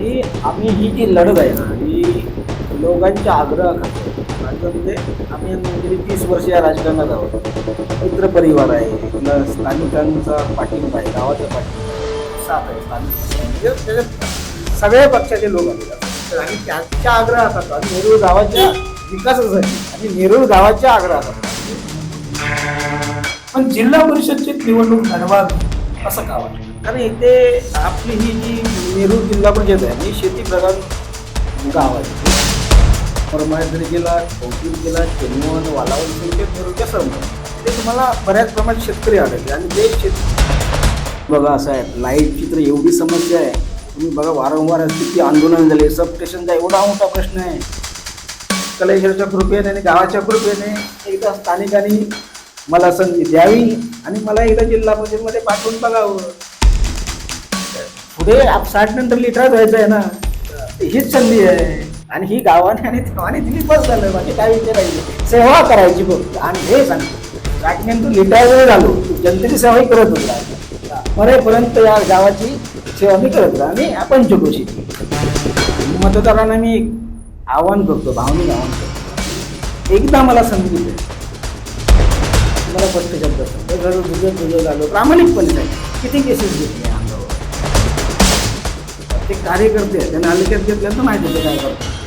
की आम्ही ही जी लढत आहे ना ही लोकांच्या आग्रह खातो म्हणजे, म्हणजे आम्ही गेली तीस वर्ष या राजकारणात आहोत. मित्रपरिवार आहे तुला स्थानिकांचा पाठिंबा आहे गावाचा पाठिंबा आहे साथ आहे स्थानिक म्हणजे त्याच्यात सगळ्या पक्षाचे लोक आले आणि त्यांच्या आग्रह खातो आणि नेरूळ गावाच्या विकासासाठी आणि नेरूळ गावाच्या आग्रह खातो पण जिल्हा परिषदची निवडणूक घडवावी असं का वाटतं? कारण इथे आपली ही जी नेरूळ जिल्हा परिषद आहे ही शेतीप्रधान गाव आहे. परमाय गेला कौटिक गेला चेन्नवन वालावल ते नेरूळच्या सर्व. ते तुम्हाला बऱ्याच प्रमाणात शेतकरी आढळले. आणि ते शेत बघा असं आहे. लाईटची तर एवढी समस्या आहे. तुम्ही बघा वारंवार किती आंदोलन झाले. सब स्टेशनचा एवढा मोठा प्रश्न आहे. कलेश्वरच्या कृपेने आणि गावाच्या कृपेने एकदा स्थानिकांनी मला संधी द्यावी आणि मला एकदा जिल्हा परिषदमध्ये पाठवून बघावं. पुढे आप साठ नंतर लिटरात व्हायचं आहे ना हीच संधी आहे. आणि ही गावाने आणि तेव्हाने दिली बस झालं. म्हणजे काय विचार सेवा करायची बघ आणि हे सांगतो साठ नंतर लिटायर वेळ झालो जनतेची सेवाही करत होता. मरेपर्यंत या गावाची सेवा मी करत होता. आणि आपण चुकोशीची मतदारांना मी आवाहन करतो भावनिक आवाहन करतो. एकदा मला संधी दे. मला स्पष्ट शब्द सांगतो जर झालं प्रामाणिकपणे किती केसेस घेतले? ते कार्यकर्ते आहेत त्यांना हलक्यात घेतल्यानं तर माहिती काय करतो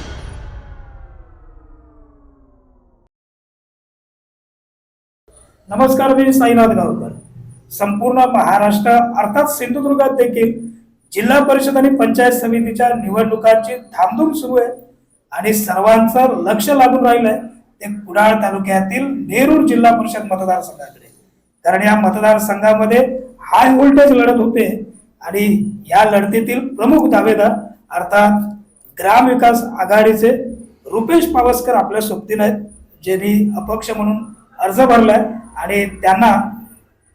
नमस्कार मी साईनाथ गावकर. संपूर्ण महाराष्ट्र अर्थात सिंधुदुर्गात देखील जिल्हा परिषद आणि पंचायत समितीच्या निवडणुकांची धामधूम सुरू आहे आणि सर्वांचं लक्ष लागून राहिलंय ते कुडाळ तालुक्यातील नेरूर जिल्हा परिषद मतदारसंघाकडे. कारण या मतदारसंघामध्ये हाय व्होल्टेज लढत होते. आणि या लढतीतील प्रमुख दावेदार अर्थात ग्रामविकास आघाडीचे रुपेश पावसकर आपल्या सोबतीने आहेत ज्यांनी अपक्ष म्हणून अर्ज भरलाय आणि त्यांना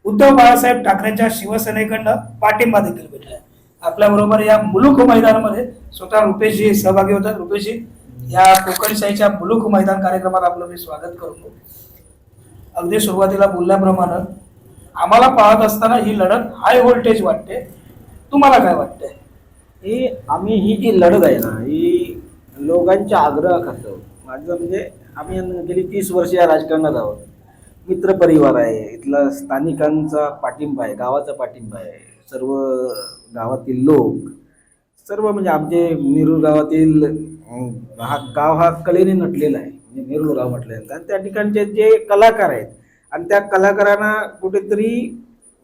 उद्धव बाळासाहेब ठाकरेंच्या शिवसेनेकडनं पाठिंबा देखील भेटलाय. आहे आपल्याबरोबर या मुलुक मैदानामध्ये स्वतः रुपेशजी सहभागी होतात. रुपेशजी या कोकणशाहीच्या मुलुक मैदान कार्यक्रमात आपलं मी स्वागत करतो. अगदी सुरुवातीला बोलल्याप्रमाणे आम्हाला पाहत असताना ही लढत हाय व्होल्टेज वाटते. तुम्हाला काय वाटतंय? ही आम्ही ही जी लढत आहे ना ही लोकांच्या आग्रह माझं म्हणजे आम्ही गेली तीस वर्ष या राजकारणात आहोत. मित्रपरिवार आहे इथला स्थानिकांचा पाठिंबा आहे गावाचा पाठिंबा आहे. सर्व गावातील लोक सर्व म्हणजे आमचे नेरूळ गावातील हा गाव हा कलेने नटलेला आहे. म्हणजे नेरूळ गाव म्हटलेलं आणि त्या ठिकाणचे जे कलाकार आहेत आणि त्या कलाकारांना कुठेतरी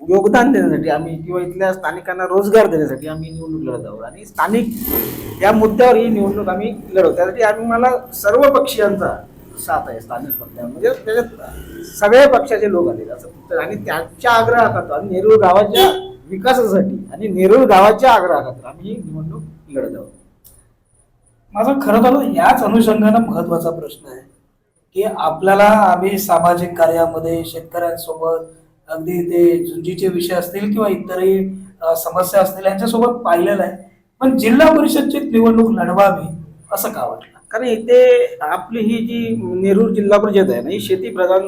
योगदान देण्यासाठी आम्ही किंवा इथल्या स्थानिकांना रोजगार देण्यासाठी आम्ही निवडणूक लढत आहोत. आणि स्थानिक या मुद्द्यावर ही निवडणूक आम्ही लढवतो. त्यासाठी आम्ही मला सर्व पक्षीयांचा साथ आहे स्थानिक पक्षांना म्हणजे त्याच्यात सगळ्या पक्षाचे लोक आले असं आणि त्यांच्या आग्रहाखातर आणि नेरूळ गावाच्या विकासासाठी आणि नेरूळ गावाच्या आग्रहात आम्ही ही निवडणूक लढत आहोत. माझा खरं तर याच अनुषंगानं महत्त्वाचा प्रश्न आहे की आपल्याला आम्ही सामाजिक कार्यामध्ये शेतकऱ्यांसोबत अगदी ते झुंजीचे विषय असतील किंवा इतरही समस्या असतील यांच्यासोबत पाहिलेलं आहे. पण जिल्हा परिषदची निवडणूक लढवावी असं का वाटलं? कारण इथे आपली ही जी नेरूर जिल्हा परिषद आहे ना ही शेतीप्रधान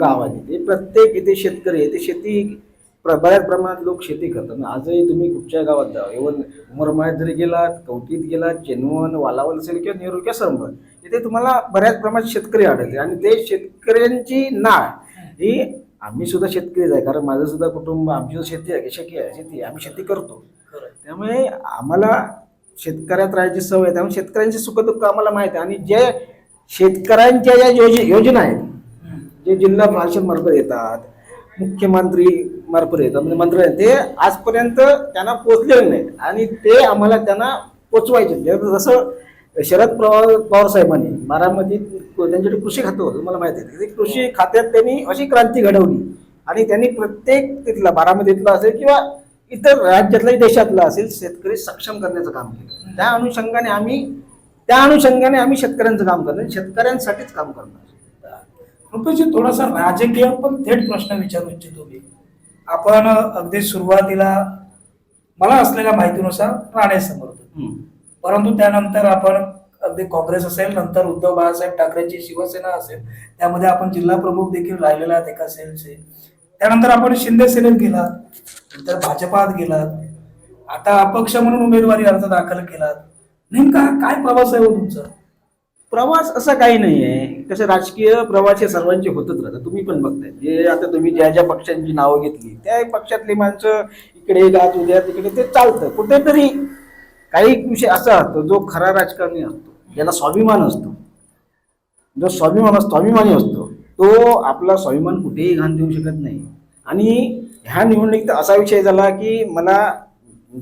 गाव आहे. ते प्रत्येक इथे शेतकरी आहे. ते शेती प्र- बऱ्याच प्रमाणात लोक शेती करतात ना. आजही तुम्ही कुठच्या गावात जा इव्हन उमरमाळ्यात जरी गेलात कवटीत गेलात चेनवन वालावल असेल किंवा नेहरू किंवा सरंबळ इथे तुम्हाला बऱ्याच प्रमाणात शेतकरी आढळते आणि ते शेतकऱ्यांची नाळ ही आम्ही सुद्धा शेतकरीच आहे कारण माझं सुद्धा कुटुंब आमची सुद्धा शेती आहे शेती आहे शेती आम्ही शेती करतो. त्यामुळे आम्हाला शेतकऱ्यात राहायची सवय आहे. त्यामुळे शेतकऱ्यांची सुखदुःख आम्हाला माहीत आहे. आणि जे शेतकऱ्यांच्या ज्या योज योजना आहेत जे जिल्हा परिषद मार्फत येतात मुख्यमंत्री मार्फत येतात म्हणजे मंत्री ते आजपर्यंत त्यांना पोचलेले नाहीत. आणि ते आम्हाला त्यांना पोचवायचे. जसं शरद पवार पवार साहेबांनी बारामतीत त्यांच्याकडे कृषी खातं होतं तुम्हाला माहिती आहे. ते कृषी खात्यात त्यांनी अशी क्रांती घडवली. आणि त्यांनी प्रत्येक तिथला बारामतीतला असेल किंवा इतर राज्यातला देशातला असेल शेतकरी सक्षम करण्याचं काम केलं. त्या अनुषंगाने आम्ही त्या अनुषंगाने आम्ही शेतकऱ्यांचं काम करणार शेतकऱ्यांसाठीच काम करणार रुपेशजी थोडासा राजकीय पण थेट प्रश्न विचारू इच्छितो मी. आपण अगदी सुरुवातीला मला असलेल्या माहितीनुसार राणे समर्थक. परंतु त्यानंतर आपण अगदी काँग्रेस असेल नंतर उद्धव बाळासाहेब ठाकरेंची शिवसेना असेल त्यामध्ये आपण जिल्हा प्रमुख देखील राहिलेला आहात एका सेलचे. त्यानंतर आपण शिंदे सेनेत गेलात नंतर भाजपात गेलात आता अपक्ष म्हणून उमेदवारी अर्ज दाखल केलात. नेमका काय प्रवास आहे हो तुमचा? प्रवास असा काही नाही आहे. कसं राजकीय प्रवास हे सर्वांचे होतच राहतात. तुम्ही पण बघताय. जे आता तुम्ही ज्या ज्या पक्षांची नावं घेतली त्या पक्षातली माणसं इकडे जात उद्या तिकडे ते चालतं. कुठेतरी काही विषय असा असतो जो खरा राजकारणी असतो ज्याला स्वाभिमान असतो. जो स्वाभिमान स्वाभिमानी असतो तो आपला स्वाभिमान कुठेही घाण देऊ शकत नाही. आणि ह्या निवडणुकीत असा विषय झाला की मला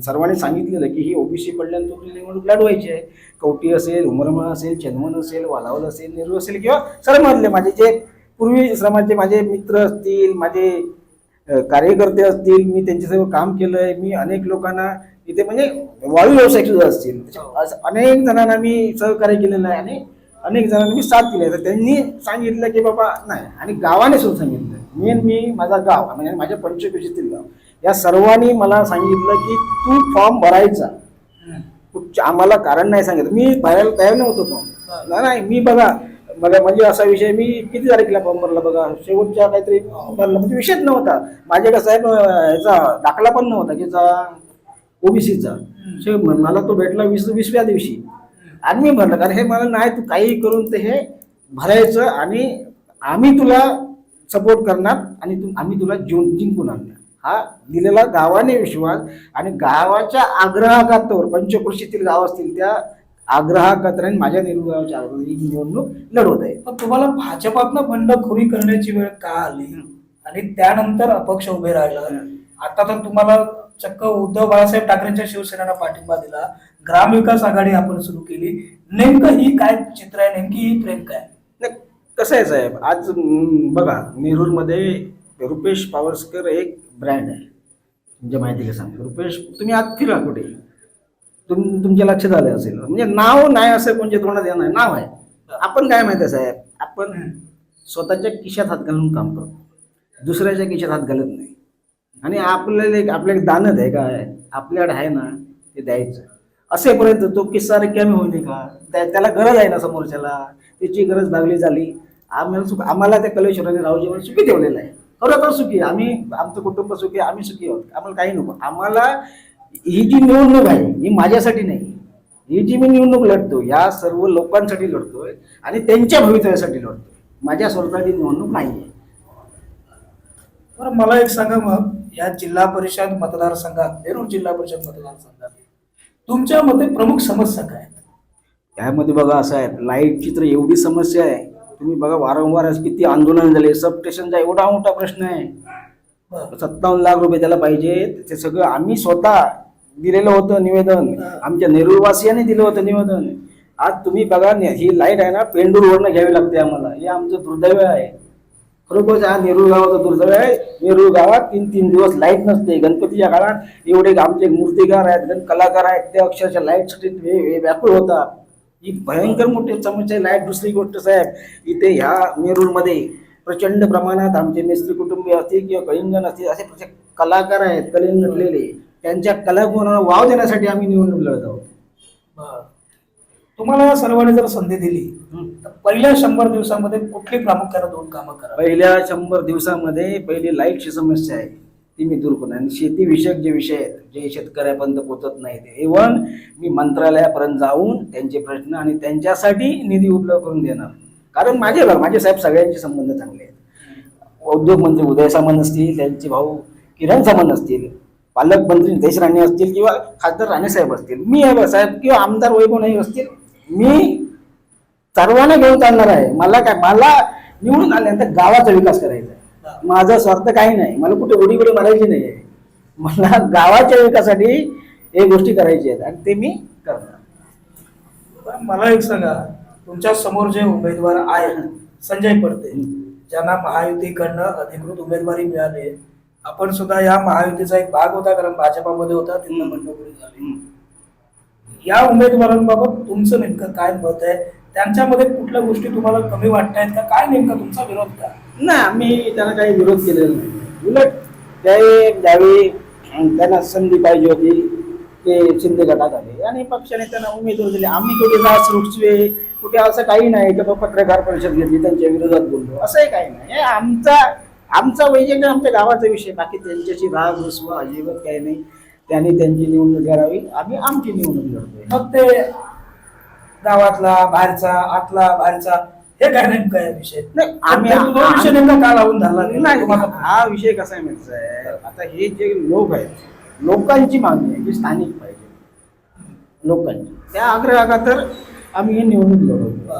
सर्वांनी सांगितलेलं की ही ओबीसी पडल्यानंतर निवडणूक लढवायची आहे. कवटी असेल उमरमळ असेल चंदमन असेल वालावल असेल नेहरू असेल किंवा सर्वांमधले माझे जे पूर्वी श्रमाचे माझे मित्र असतील माझे कार्यकर्ते असतील मी त्यांच्यासोबत काम केलं आहे मी अनेक लोकांना इथे म्हणजे वाळू व्यावसायिक सुद्धा असतील. असं अनेक जणांना मी सहकार्य केलेलं आहे आणि अनेक जणांना मी साथ केली आहे. तर त्यांनी सांगितलं की बाबा नाही. आणि गावाने सुद्धा सांगितलं. मेन मी माझा गाव म्हणजे माझ्या पंचकृषीतील गाव. या सर्वांनी मला सांगितलं की तू फॉर्म भरायचा. आम्हाला कारण नाही सांगितलं. मी भरायला तयार नव्हतो फॉर्म. नाही नाही मी बघा बघा म्हणजे असा विषय मी किती तारखेला फॉर्म भरला बघा? शेवटच्या काहीतरी भरला. म्हणजे विषयच नव्हता. माझ्याकडे साहेब अं, याचा दाखला पण नव्हता ज्याचा ओबीसीचा मला तो भेटला वीस वीसव्या दिवशी. आणि मी भरलं कारण हे मला नाही तू काही करून ते हे भरायचं आणि आम्ही तुला सपोर्ट करणार आणि तू आम्ही तुला जिं जिंकून आणणार. हा दिलेला गावाने विश्वास आणि गावाच्या आग्रहाखातर पंचकृषीतील गाव असतील त्या आग्रहाखातर आणि माझ्या नेहरू गावाच्या आग्रहाखातर ही निवडणूक लढवत आहे. पण तुम्हाला भाजपातनं बंडखोरी करण्याची वेळ का आली? आणि त्यानंतर अपक्ष उभे राहिला. आता तर तुम्हाला चक्क उद्धव बाळासाहेब ठाकरेंच्या शिवसेनेनं पाठिंबा दिला. ग्रामविकास आघाडी आपण सुरू केली. नेमकं ही काय चित्र आहे? नेमकी ही प्रेम काय नाही, कसं आहे साहेब? आज बघा नेरूरमध्ये रुपेश पावरस्कर एक ब्रँड आहे. तुमच्या माहितीला सांगतो. रुपेश तुम्ही आज फिरा कुठे? तुम तुमच्या लक्षात आलं असेल. म्हणजे नाव नाही असं कोणच्या तोंडात येणार? नाव आहे. आपण काय माहिती आहे साहेब? आपण स्वतःच्या खिशात हात घालून काम करतो. दुसऱ्याच्या खिशात हात घालत नाही. आणि आपल्याला एक आपल्याला दानत आहे काय आपल्याकडे आहे ना ते द्यायचं. असेपर्यंत तो किस्सा रिकामी होईल का? त्या त्याला गरज आहे ना समोरच्याला? त्याची गरज भागली झाली. आम्हाला सुख आम्हाला त्या कलेश्वराने रावजीवर सुखी ठेवलेलं आहे. खरोखर सुखी. आम्ही आमचं कुटुंब सुखी आम्ही सुखी आहोत. आम्हाला काही नको. आम्हाला ही जी निवडणूक आहे ही माझ्यासाठी नाही. ही जी मी निवडणूक लढतो या सर्व लोकांसाठी लढतोय आणि त्यांच्या भवितव्यासाठी लढतोय. माझ्या स्वतःची निवडणूक नाही आहे बरं मला एक सांगा मग या जिल्हा परिषद मतदारसंघात नेरूर जिल्हा परिषद मतदारसंघात तुमच्या मते प्रमुख समस्या काय? यामध्ये बघा असं आहे लाईटची तर एवढी समस्या आहे. तुम्ही बघा वारंवार किती आंदोलन झाले सब स्टेशनचा एवढा मोठा प्रश्न आहे. सत्तावन्न लाख रुपये त्याला पाहिजे ते सगळं आम्ही स्वतः दिलेलं होतं निवेदन. आमच्या नेरूरवासियांनी दिलं होतं निवेदन. आज तुम्ही बघा ही लाइट आहे ना पेंडूरवरनं घ्यावी लागते आम्हाला. हे आमचं दुर्दैव आहे. खरोखर हा नेरूर गावाचं दुर्दैव आहे. नेरूर गावात तीन तीन दिवस लाइट नसते. गणपतीच्या काळात एवढे आमचे मूर्तिकार आहेत गण कलाकार आहेत. ते अक्षरशः लाईटसाठी वे- वे- व्याकुळ होतात. ही भयंकर मोठी समस्या लाइट दुसरी गोष्ट साहेब इथे ह्या नेरूरमध्ये प्रचंड प्रमाणात आमचे मिस्त्री कुटुंबीय असतील किंवा कलिंगण असतील असे प्रचंड कलाकार आहेत कलेने नटलेले. त्यांच्या कलागुणाला वाव देण्यासाठी आम्ही निवडणूक लढत आहोत. तुम्हाला सर्वांनी जर संधी दिली पहिल्या शंभर दिवसामध्ये कुठली प्रामुख्याने दोन कामं करा पहिल्या शंभर दिवसामध्ये पहिली लाईटची समस्या आहे. ती मी दूर करून आणि शेतीविषयक जे विषय आहेत जे शेतकऱ्यापर्यंत पोचत नाहीत इव्हन मी मंत्रालयापर्यंत जाऊन त्यांचे प्रश्न आणि त्यांच्यासाठी निधी उपलब्ध करून देणार. कारण माझे भाग माझे साहेब सगळ्यांचे संबंध चांगले आहेत. उद्योगमंत्री उदय सामंत असतील त्यांचे भाऊ किरण सामंत असतील पालकमंत्री नितेश राणे असतील किंवा खासदार राणेसाहेब असतील. मी साहेब किंवा आमदार वैभव नाही असतील. मी सर्वांना घेऊन चालणार आहे. मला काय मला निवडून आल्यानंतर गावाचा विकास करायचा आहे. माझा स्वार्थ काही नाही. मला कुठे उडी उडी मारायची नाही आहे. मला गावाच्या विकासासाठी हे गोष्टी करायच्या आहेत आणि ते मी करणार. मला एक सांगा. तुमच्यासमोर जे उमेदवार आहेत संजय पडते ज्यांना महायुतीकडनं अधिकृत उमेदवारी मिळाली. आहे. आपण सुद्धा या महायुतीचा एक भाग होता कारण भाजपामध्ये होता तिथं बंडखोरी झाली. या उमेदवारांबाबत तुमचं नेमकं काय मत आहे? त्यांच्यामध्ये कुठल्या गोष्टी तुम्हाला कमी वाटतायत का? काय नेमका तुमचा विरोध का? नाही आम्ही त्यांना काही विरोध केलेला नाही. उलट त्या ज्यावेळी त्यांना संधी पाहिजे होती ते शिंदे गटात आले. आणि पक्षाने त्यांना उमेदवार दिले. आम्ही कुठे रास रुचवे कुठे असं काही नाही की बाबा पत्रकार परिषद घेतली त्यांच्या विरोधात बोललो. असंही काही नाही. हे आमचा आमचा वैजन्य आमच्या गावाचा विषय बाकी त्यांच्याशी राग रुसवा अजिबात काही नाही. त्यांनी त्यांची निवडणूक लढावी. आम्ही आमची निवडणूक लढतोय. मग ते गावातला बाहेरचा आतला बाहेरचा हे काय नेमकं विषय? नाही, आम्ही- तो विषय नेमका का लावून धरला नाही? हा विषय कसा आहे माहिती आहे आता हे जे लोक आहेत लोकांची मागणी आहे जी स्थानिक पाहिजे. लोकांची. त्या आग्रहा तर आम्ही ही निवडणूक लढवतो.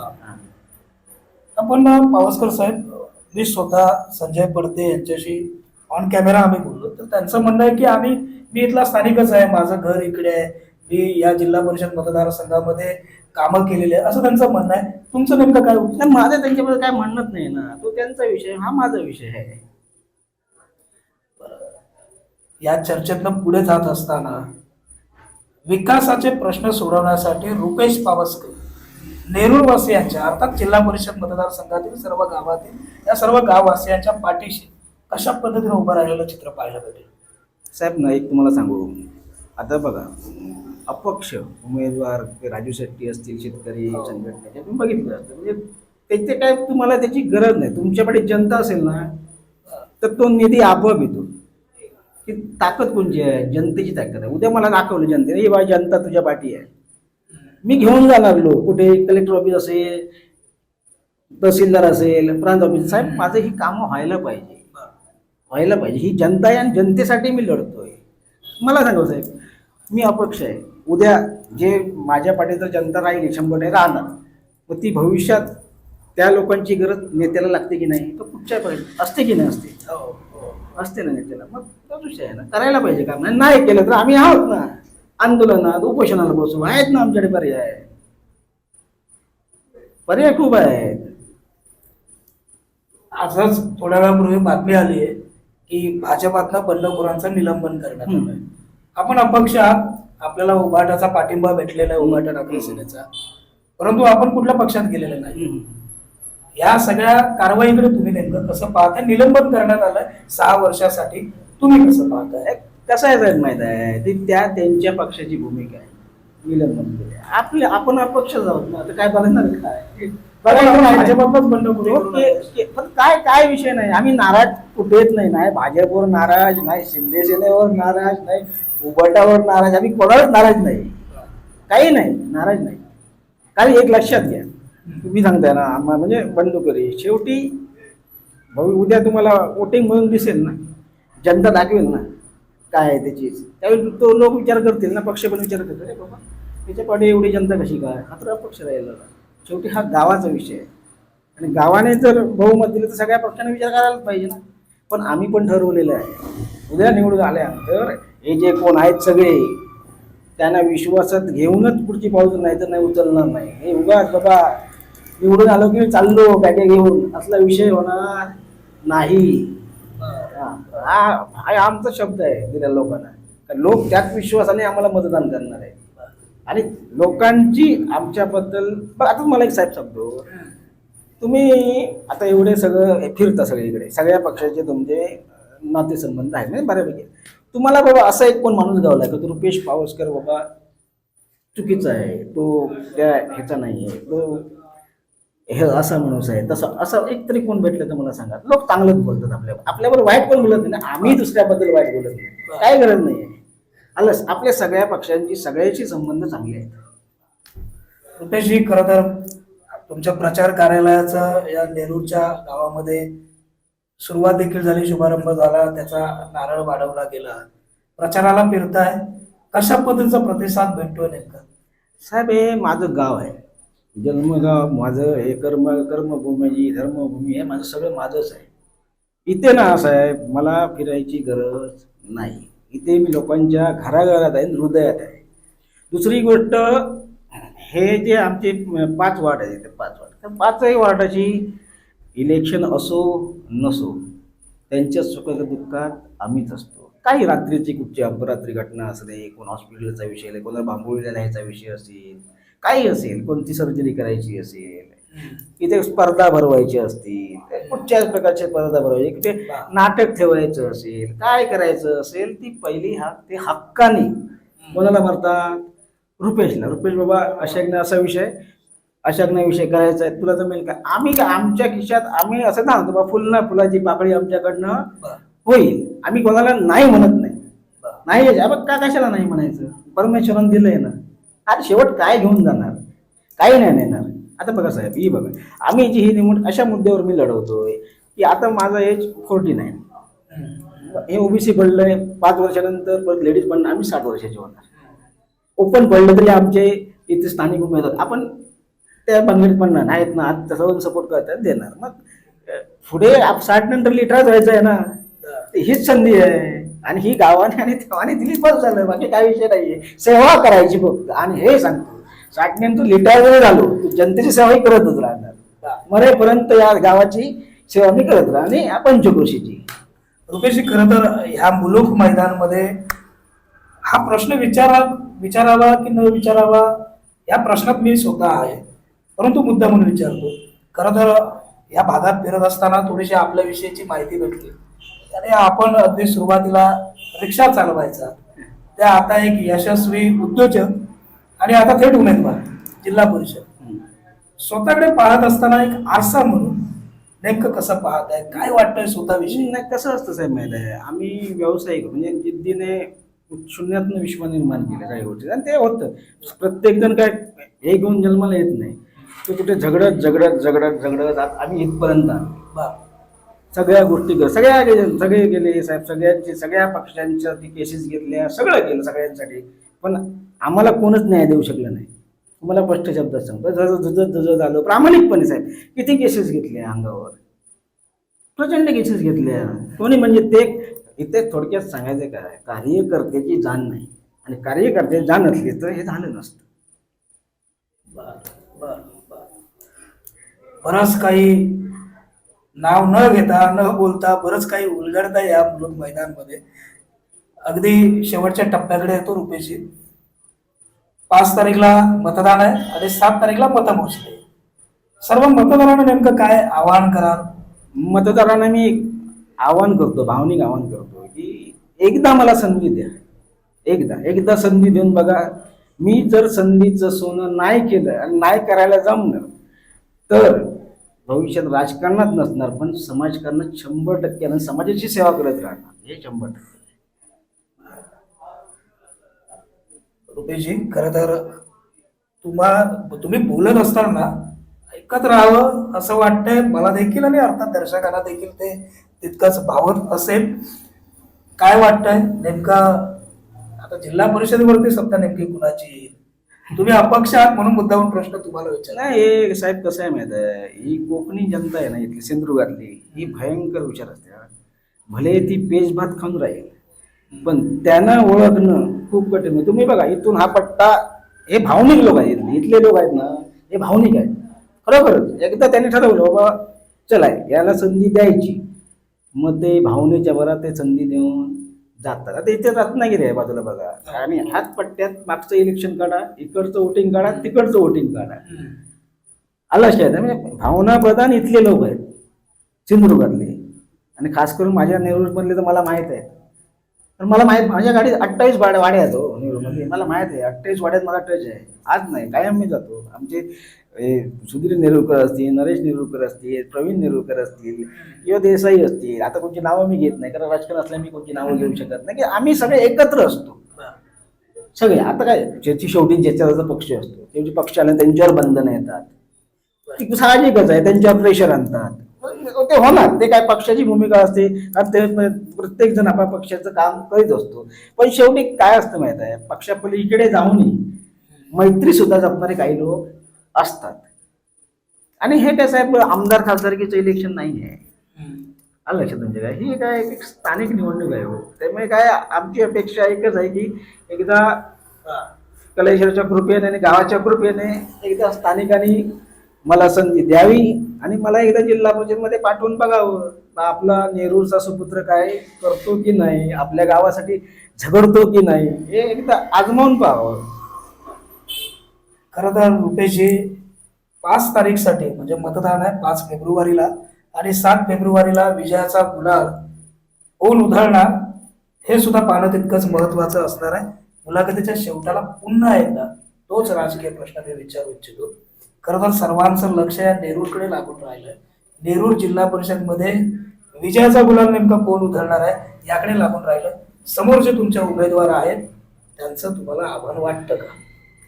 आपण पावसकर साहेब मी स्वतः संजय पडते यांच्याशी ऑन कॅमेरा आम्ही बोललो. तर त्यांचं म्हणणं आहे की आम्ही मी इथला स्थानिकच आहे माझं घर इकडे आहे. मी या जिल्हा परिषद मतदारसंघामध्ये कामं केलेली आहे असं त्यांचं म्हणणं आहे. तुमचं नेमकं काय नाही, माझं त्यांच्याबद्दल काय म्हणणंच नाही ना. तो त्यांचा विषय हा माझा विषय आहे. या चर्चेतनं पुढे जात असताना विकासाचे प्रश्न सोडवण्यासाठी रुपेश पावसकर नेरूळवासियांच्या अर्थात जिल्हा परिषद मतदारसंघातील सर्व गावातील या सर्व गाववासियांच्या पाठीशी कशा पद्धतीने उभं राहिलेलं चित्र पाहायला भेटेल? साहेब ना एक तुम्हाला सांगू. आता बघा अपक्ष उमेदवार ते राजू शेट्टी असतील शेतकरी संघटनेचे तुम्ही बघितलं असतं. म्हणजे त्याचे काय तुम्हाला त्याची गरज नाही. तुमच्याकडे जनता असेल ना तर तो निधी आपोआप येतो. की ताकद कोणची आहे? जनतेची ताकद आहे. उद्या मला दाखवलं जनतेने ही बाई जनता तुझ्या पाठी आहे. मी घेऊन जाणार लोक. कुठे कलेक्टर ऑफिस असेल तहसीलदार असेल प्रांत ऑफिस. साहेब माझं ही कामं व्हायला पाहिजे. व्हायला पाहिजे. ही जनता आहे आणि जनतेसाठी मी लढतोय. मला सांगा साहेब मी अपक्ष आहे. उद्या जे माझ्या पाठी जर जनता राहिली शंभर टक्के राहणार. मग ती भविष्यात त्या लोकांची गरज नेत्याला लागते की नाही तर कुठच्या पर्यंत असते की नाही असते. असते ना नेत्याला. मग विषय आहे ना. करायला पाहिजे काम. नाही नाही केलं तर आम्ही आहोत ना. आंदोलनात उपोषणाला बसू आहेत ना आमच्याकडे पर्याय. पर्याय खूप आहेत. आजच थोड्या वेळापूर्वी बातमी आली आहे की भाजपातनं बंडखोरांचं निलंबन करण्यात. आलंय. आपण अपक्ष आहात. आपल्याला उभाटाचा पाठिंबा भेटलेला आहे उभाटा ठाकरे सेनेचा. परंतु आपण कुठल्या पक्षात गेलेले नाही. या सगळ्या कारवाईकडे तुम्ही नेमकं कसं पाहताय निलंबन करण्यात आलंय. सहा वर्षासाठी तुम्ही कसं पाहताय कसं आहे साहेब माहीत आहे? ती त्या त्यांच्या पक्षाची भूमिका आहे. निलंबन केले आपले आपण अपक्ष आहोत ना तर काय बघणार काय. पण काय काय विषय नाही. आम्ही नाराज कुठेच नाही. नाही भाजपवर नाराज नाही शिंदे सेनेवर नाराज नाही उबटावर नाराज आम्ही कोणालाच नाराज नाही. काही नाही नाराज नाही. काही एक लक्षात घ्या. तुम्ही सांगताय ना आम्हा म्हणजे बंडखोरी शेवटी भाऊ उद्या तुम्हाला वोटिंग म्हणून दिसेल ना. जनता दाखवेल ना काय आहे त्याची. त्यावेळी तो लोक विचार करतील ना पक्ष पण विचार करतील. "अरे बाबा त्याच्याकडे एवढी जनता कशी काय? हा तर अपक्ष राहिला. शेवटी हा गावाचा विषय आहे. आणि गावाने जर बहुमत दिलं तर सगळ्या पक्षाने विचार करायलाच पाहिजे ना. पण आम्ही पण ठरवलेलं आहे. उद्या निवडून आल्यानंतर हे जे कोण आहेत सगळे त्यांना विश्वासात घेऊनच पुढची पाऊस नाही तर नाही उचलणार नाही. हे उगाच बाबा निवडून आलो की चाललो बॅगे घेऊन. असला विषय होणार नाही. हा हा- हा आमचा शब्द आहे दिल्या लोकांना. लोक त्याच विश्वासाने आम्हाला मतदान करणार आहे आणि लोकांची आमच्याबद्दल बघ आता मला एक साहेब सांगतो. तुम्ही आता एवढे सगळं हे फिरता सगळीकडे. सगळ्या पक्षाचे तुमचे नातेसंबंध आहेत म्हणजे बऱ्यापैकी. तुम्हाला बाबा असा एक कोण माणूस गावला की? तो रुपेश पावसकर बाबा चुकीचा आहे. तो त्या ह्याचा नाही आहे तो हे असा माणूस आहे. तसं असं एक तरी कोण भेटलं तर मला सांगा. लोक चांगलंच बोलतात आपल्यावर आपल्यावर वाईट कोण बोलत नाही ना? आम्ही दुसऱ्याबद्दल वाईट बोलत नाही. काय गरज नाही आहे आलंच आपल्या सगळ्या पक्षांची सगळ्याशी संबंध चांगले आहेत. रुपेशजी खरं तर तुमच्या प्रचार कार्यालयाचं या नेरूरच्या गावामध्ये सुरुवात देखील झाली शुभारंभ झाला त्याचा नारळ वाढवला गेला. प्रचाराला फिरताय कशा पद्धतीचा प्रतिसाद भेटतोय नेमका? साहेब हे माझं गाव आहे. जन्मगाव माझं हे कर्म कर्मभूमी धर्मभूमी हे माझं सगळं माझंच आहे. इथे ना साहेब मला फिरायची गरज नाही. इथे मी लोकांच्या घराघरात आहे हृदयात आहे. दुसरी गोष्ट हे जे आमचे पाच वार्ड आहेत इथे पाच वार्ड तर पाचही वार्डाची इलेक्शन असो नसो त्यांच्या सुखाच्या दुःखात आम्हीच असतो. काही रात्रीची कुठची अपरात्री घटना असले कोण हॉस्पिटलचा विषय आहे कोणाला बांबोळीला न्यायचा विषय असेल काही असेल कोणती सर्जरी करायची असेल इथे स्पर्धा भरवायची असतील कुठच्याच प्रकारच्या स्पर्धा भरवायची ते नाटक ठेवायचं असेल काय करायचं असेल ती पहिली हा ते हक्काने कोणाला भरतात रुपेशला. रुपेश बाबा अशा असा विषय अशाने विषय करायचा आहे तुला जमेल का? आम्ही का? आमच्या खिशात आम्ही असं ना बाबा फुल ना फुलाची पाकळी आमच्याकडनं होईल. आम्ही कोणाला नाही म्हणत नाही. नाही का कशाला नाही म्हणायचं? परमेश्वरानं दिलंय ना. आता शेवट काय घेऊन जाणार? काही नाही नेणार. आता बघा साहेब ही बघा. आम्ही जी ही निवड अशा मुद्द्यावर मी लढवतोय की आता माझा एज फोर्टी नाईन. हे ओबीसी पडलंय पाच वर्षानंतर परत लेडीज पण आम्ही साठ वर्षाचे होणार. ओपन पडलं तरी आमचे इथे स्थानिक उमेदवार आपण त्या भानगडीत पण नाही आहेत ना आता सर्व सपोर्ट करतात देणार. मग पुढे आप साठ नंतर लिटराच व्हायचं आहे ना हीच संधी आहे. आणि ही गावाने आणि तेव्हाने दिली बस झालं बाकी काय विषय नाहीये. सेवा करायची फक्त. आणि हे सांगतो साठ नंतर लिटायर जरी झालो जनतेची सेवाही करतच राहणार. मरेपर्यंत या गावाची सेवा मी करत राहणार. आणि या पंचक्रोशीची. रुपेशजी खरं तर ह्या मुलुक मैदानमध्ये हा प्रश्न विचारा विचारावा की न विचारावा या प्रश्नात मी स्वतः आहे. परंतु मुद्दा म्हणून विचारतो खरं तर या भागात फिरत असताना थोडीशी आपल्या विषयीची माहिती भेटली. आणि आपण अगदी सुरुवातीला रिक्षा चालवायचा. त्या आता एक यशस्वी उद्योजक आणि आता थेट उमेदवार जिल्हा परिषद. स्वतःकडे पाहत असताना एक आरसा म्हणून नेमकं कसं पाहत आहे काय वाटतंय स्वतःविषयी? नाही कसं असतं साहेब माहिती आहे? आम्ही व्यावसायिक म्हणजे जिद्दीने शून्यातून विश्व निर्माण केलं काही गोष्टी. आणि ते होतं. प्रत्येक जण काय हे घेऊन जन्माला येत नाही. ते कुठे झगडत झगडत झगडत झगडत आत- आम्ही इथपर्यंत बा सगळ्या गोष्टी कर. सगळ्या गेले सगळे गेले साहेब सगळ्यांचे सगळ्या पक्षांच्या ती केसेस घेतल्या सगळं केलं सगळ्यांसाठी. पण आम्हाला कोणच न्याय देऊ शकलं नाही. तुम्हाला स्पष्ट शब्दात सांगतो. जसं झुजत झुजत झालं प्रामाणिकपणे साहेब किती केसेस घेतल्या अंगावर? प्रचंड केसेस घेतल्या. कोणी म्हणजे ते इथे थोडक्यात सांगायचं काय? कार्यकर्त्याची जाण नाही. आणि कार्यकर्त्याची जाण असली तर हे झालं नसतं. बर बर. बरंच काही नाव न घेता न बोलता बरंच काही उलगडता या मुलुंड मैदानमध्ये. अगदी शेवटच्या टप्प्याकडे येतो रुपेशी पाच तारीखला मतदान आहे आणि सात तारीखला मतमोजणी आहे. सर्व मतदारांना नेमकं काय आवाहन कराल? मतदारांना मी आवाहन करतो भावनिक आवाहन करतो की एकदा मला संधी द्या. एकदा एकदा संधी देऊन बघा. मी जर संधीचं सोनं नाही केलं आणि नाही करायला जमलं तर भविष्यात राजकारणात नसणार पण समाजकारणात शंभर टक्क्यानं समाजाची सेवा करत राहणार. हे शंभर टक्के. रुपेशजी खरं तर तुम्हा तुम्ही बोलत असताना ऐकत राहावं असं वाटतंय. मला देखील आणि अर्थात दर्शकांना देखील ते तितकंच भावत असेल. काय वाटतंय? नेमका आता जिल्हा परिषदेवरती सत्ता नेमकी कुणाची? येईल तुम्ही अपक्ष आहात म्हणून मुद्दाहून प्रश्न तुम्हाला विचार नाही हे साहेब कसं आहे माहीत आहे? ही कोकणी जनता आहे ना इथली सिंधुदुर्गातली ही भयंकर हुशार असते भले ती पेज भात खाऊन राहील पण त्यांना ओळखणं खूप कठीण आहे. तुम्ही बघा इथून हा पट्टा हे भावनिक लोक आहेत इथले इथले लोक आहेत ना हे भावनिक आहेत. खरोखरच एकदा त्यांनी ठरवलं बाबा चला याला संधी द्यायची. मग ते भावनेच्या भरात ते संधी देऊन जातात. आता इथे रत्नागिरी आहे बाजूला बघा. आणि हात पट्ट्यात मागचं इलेक्शन काढा इकडचं वोटिंग काढा तिकडचं वोटिंग काढा. आलं लक्षात म्हणजे भावना प्रधान इथले लोक आहेत. सिंधुदुर्गातले आणि खास करून माझ्या नेहरूमधले तर मला माहीत आहे. तर मला माहीत माझ्या गाडीत अठ्ठावीस वाड्या वाड्या आहेत हो नेहरूमध्ये मला माहीत आहे अठ्ठावीस वाड्यात मला टच आहे. आज नाही कायम मी जातो. आमचे सुधीर नेरुरकर असतील नरेश नेरुरकर असतील प्रवीण नेरुरकर असतील किंवा देसाई असतील. आता कोणची नावं मी घेत नाही कारण राजकारण असल्या मी कोणची नावं घेऊ शकत नाही. की आम्ही सगळे एकत्र असतो. सगळे. आता काय? ज्याची शेवटी ज्याचा पक्ष असतो. त्यांचे पक्ष आले त्यांच्यावर बंधनं येतात. ती साहजिकच आहे. त्यांच्यावर प्रेशर आणतात. ते होणार. ते काय पक्षाची भूमिका असते. कारण ते प्रत्येक जण आपल्या पक्षाचं काम करीत असतो. पण शेवटी काय असतं माहीत आहे? पक्षापलीकडे जाऊनही मैत्री सुद्धा जपणारे काही लोक असतात. आणि हे काय साहेब आमदार खासदारकीचं इलेक्शन नाही आहे आलं लक्षात म्हणजे काय? ही काय एक स्थानिक निवडणूक आहे हो. त्यामुळे काय आमची अपेक्षा एकच आहे की एकदा कलेश्वरच्या कृपेने आणि गावाच्या कृपेने एकदा स्थानिकांनी मला संधी द्यावी आणि मला एकदा जिल्हा परिषदमध्ये पाठवून बघावं. आपला नेहरूचा सुपुत्र काय करतो की नाही? आपल्या गावासाठी झगडतो की नाही? हे एकदा आजमावून पाहावं. खरं तर रुपेशजी पाच तारीखसाठी म्हणजे मतदान आहे पाच फेब्रुवारीला. आणि सात फेब्रुवारीला विजयाचा गुलाल ओल उधळणार हे सुद्धा पाहणं तितकंच महत्वाचं असणार आहे. मुलाखतीच्या शेवटाला पुन्हा एकदा तोच राजकीय प्रश्न मी विचारू इच्छितो. खरं तर सर्वांचं लक्ष या नेरूरकडे लागून राहिलंय. नेरूर जिल्हा परिषदमध्ये विजयाचा गुलाल नेमका कोण उधळणार आहे याकडे लागून राहिलं समोर जे तुमच्या उमेदवार आहेत त्यांचं तुम्हाला आव्हान वाटतं का?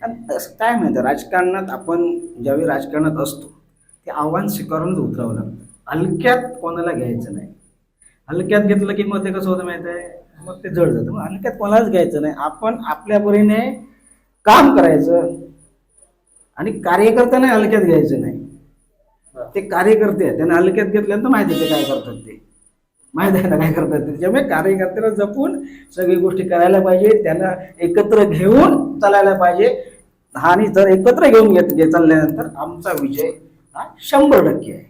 काय माहिती राजकारणात आपण ज्यावेळी राजकारणात असतो ते आव्हान स्वीकारूनच उतरावं लागतं. हलक्यात कोणाला घ्यायचं नाही. हलक्यात घेतलं की मग ते कसं होतं माहिती आहे? मग ते जड जातं. मग हलक्यात कोणालाच घ्यायचं नाही. आपण आपल्या परीने काम करायचं आणि कार्यकर्त्यांना हलक्यात घ्यायचं नाही. ते कार्यकर्ते आहेत. त्यांना हलक्यात घेतल्यानंतर माहिती आहे ते काय करतात ते. माहिती आहे ना काय करतात त्याच्यामुळे कार्यकर्त्याला जपून सगळी गोष्टी करायला पाहिजे त्यांना एकत्र घेऊन चालायला पाहिजे. आणि जर एकत्र घेऊन घेत घे चालल्यानंतर आमचा विजय हा शंभर टक्के आहे.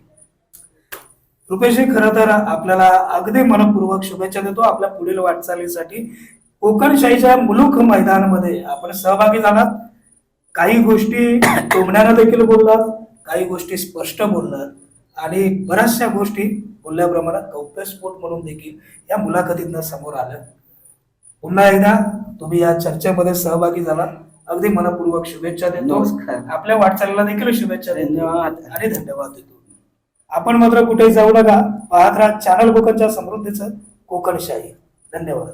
रुपेशजी खरं तर आपल्याला अगदी मनपूर्वक शुभेच्छा देतो. आपल्या पुढील वाटचालीसाठी कोकणशाहीच्या मुलुख मैदानामध्ये आपण सहभागी झालात. काही गोष्टी टोमण्यानं देखील बोललात काही गोष्टी स्पष्ट बोललात. आणि बऱ्याचशा गोष्टी बोलल्याप्रमाणे गौप्यस्फोट म्हणून देखील या मुलाखतीतनं समोर आल्या पुन्हा एकदा तुम्ही या चर्चेमध्ये सहभागी झालात अगदी मनपूर्वक शुभेच्छा देतो. आपल्या वाटचालीला देखील शुभेच्छा देतो. धन्यवाद. आणि धन्यवाद देतो. आपण मात्र कुठेही जाऊ नका. पाहत राहा चॅनल कोकणच्या समृद्धीचं कोकणशाही. धन्यवाद.